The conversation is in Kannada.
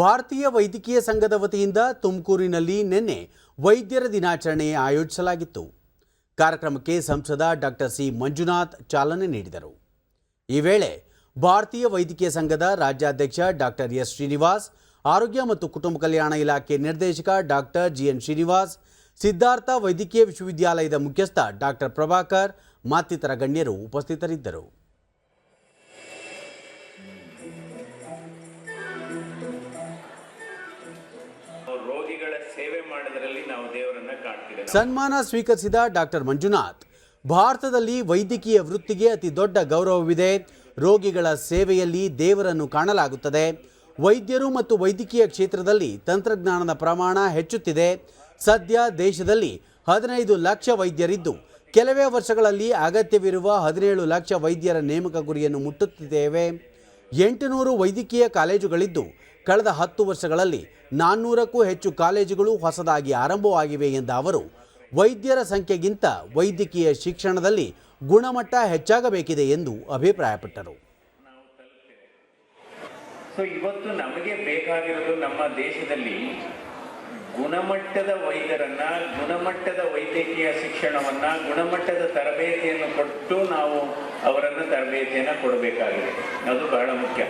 ಭಾರತೀಯ ವೈದ್ಯಕೀಯ ಸಂಘದ ವತಿಯಿಂದ ತುಮಕೂರಿನಲ್ಲಿ ನಿನ್ನೆ ವೈದ್ಯರ ದಿನಾಚರಣೆ ಆಯೋಜಿಸಲಾಗಿತ್ತು. ಕಾರ್ಯಕ್ರಮಕ್ಕೆ ಸಂಸದ ಡಾಕ್ಟರ್ ಸಿ ಮಂಜುನಾಥ್ ಚಾಲನೆ ನೀಡಿದರು. ಈ ವೇಳೆ ಭಾರತೀಯ ವೈದ್ಯಕೀಯ ಸಂಘದ ರಾಜ್ಯಾಧ್ಯಕ್ಷ ಡಾಕ್ಟರ್ ಎಸ್ ಶ್ರೀನಿವಾಸ್, ಆರೋಗ್ಯ ಮತ್ತು ಕುಟುಂಬ ಕಲ್ಯಾಣ ಇಲಾಖೆ ನಿರ್ದೇಶಕ ಡಾಕ್ಟರ್ ಜಿಎನ್ ಶ್ರೀನಿವಾಸ್, ಸಿದ್ಧಾರ್ಥ ವೈದ್ಯಕೀಯ ವಿಶ್ವವಿದ್ಯಾಲಯದ ಮುಖ್ಯಸ್ಥ ಡಾಕ್ಟರ್ ಪ್ರಭಾಕರ್ ಮತ್ತಿತರ ಗಣ್ಯರು ಉಪಸ್ಥಿತರಿದ್ದರು. ಸೇವೆ ಮಾಡಿದರಲ್ಲಿ ನಾವು ದೇವರನ್ನ ಸನ್ಮಾನ ಸ್ವೀಕರಿಸಿದ ಡಾಕ್ಟರ್ ಮಂಜುನಾಥ್, ಭಾರತದಲ್ಲಿ ವೈದ್ಯಕೀಯ ವೃತ್ತಿಗೆ ಅತಿ ದೊಡ್ಡ ಗೌರವವಿದೆ. ರೋಗಿಗಳ ಸೇವೆಯಲ್ಲಿ ದೇವರನ್ನು ಕಾಣಲಾಗುತ್ತದೆ. ವೈದ್ಯರು ಮತ್ತು ವೈದ್ಯಕೀಯ ಕ್ಷೇತ್ರದಲ್ಲಿ ತಂತ್ರಜ್ಞಾನದ ಪ್ರಮಾಣ ಹೆಚ್ಚುತ್ತಿದೆ. ಸದ್ಯ ದೇಶದಲ್ಲಿ ಹದಿನೈದು ಲಕ್ಷ ವೈದ್ಯರಿದ್ದು, ಕೆಲವೇ ವರ್ಷಗಳಲ್ಲಿ ಅಗತ್ಯವಿರುವ ಹದಿನೇಳು ಲಕ್ಷ ವೈದ್ಯರ ನೇಮಕ ಗುರಿಯನ್ನು ಮುಟ್ಟುತ್ತಿದ್ದೇವೆ. ಎಂಟುನೂರು ವೈದ್ಯಕೀಯ ಕಾಲೇಜುಗಳಿದ್ದು, ಕಳೆದ ಹತ್ತು ವರ್ಷಗಳಲ್ಲಿ ನಾನ್ನೂರಕ್ಕೂ ಹೆಚ್ಚು ಕಾಲೇಜುಗಳು ಹೊಸದಾಗಿ ಆರಂಭವಾಗಿವೆ ಎಂದ ಅವರು, ವೈದ್ಯರ ಸಂಖ್ಯೆಗಿಂತ ವೈದ್ಯಕೀಯ ಶಿಕ್ಷಣದಲ್ಲಿ ಗುಣಮಟ್ಟ ಹೆಚ್ಚಾಗಬೇಕಿದೆ ಎಂದು ಅಭಿಪ್ರಾಯಪಟ್ಟರು. ಸೊ ಇವತ್ತು ನಮಗೆ ಬೇಕಾಗಿರೋದು ನಮ್ಮ ದೇಶದಲ್ಲಿ ಗುಣಮಟ್ಟದ ವೈದ್ಯರನ್ನ, ಗುಣಮಟ್ಟದ ವೈದ್ಯಕೀಯ ಶಿಕ್ಷಣವನ್ನ, ಗುಣಮಟ್ಟದ ತರಬೇತಿಯನ್ನು ಕೊಟ್ಟು ನಾವು ಅವರನ್ನು ತರಬೇತಿಯನ್ನು ಕೊಡಬೇಕಾಗಿದೆ. ಅದು ಬಹಳ ಮುಖ್ಯ.